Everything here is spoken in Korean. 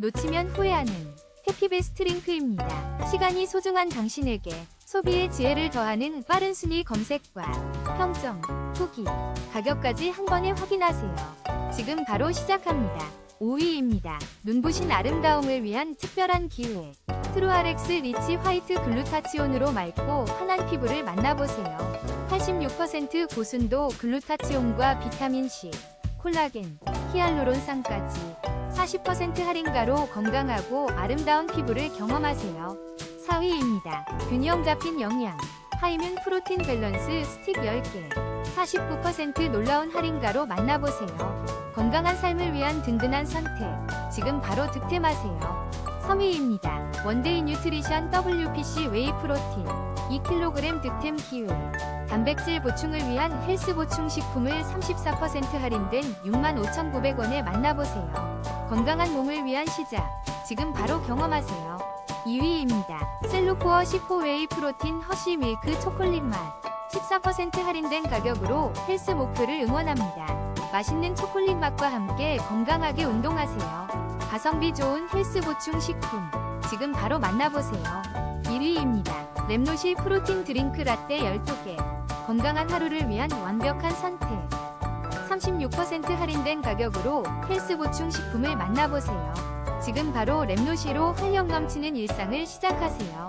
놓치면 후회하는 해피베스트 링크입니다. 시간이 소중한 당신에게 소비의 지혜를 더하는 빠른 순위 검색과 평점, 후기, 가격까지 한 번에 확인하세요. 지금 바로 시작합니다. 5위입니다. 눈부신 아름다움을 위한 특별한 기회. 트루아렉스 리치 화이트 글루타치온으로 맑고 환한 피부를 만나보세요. 86% 고순도 글루타치온과 비타민C, 콜라겐, 히알루론산까지 40% 할인가로 건강하고 아름다운 피부를 경험하세요. 4위입니다. 균형 잡힌 영양. 하이문 프로틴 밸런스 스틱 10개. 49% 놀라운 할인가로 만나보세요. 건강한 삶을 위한 든든한 선택. 지금 바로 득템하세요. 3위입니다. 원데이 뉴트리션 WPC 웨이 프로틴 2kg 득템 기회. 단백질 보충을 위한 헬스 보충 식품을 34% 할인된 65,900원에 만나보세요. 건강한 몸을 위한 시작. 지금 바로 경험하세요. 2위입니다. 셀로코어 10호웨이 프로틴 허쉬 밀크 초콜릿 맛. 14% 할인된 가격으로 헬스 목표를 응원합니다. 맛있는 초콜릿 맛과 함께 건강하게 운동하세요. 가성비 좋은 헬스 보충 식품. 지금 바로 만나보세요. 1위입니다. 랩노시 프로틴 드링크 라떼 12개. 건강한 하루를 위한 완벽한 선택. 36% 할인된 가격으로 헬스 보충 식품을 만나보세요. 지금 바로 랩노시로 활력 넘치는 일상을 시작하세요.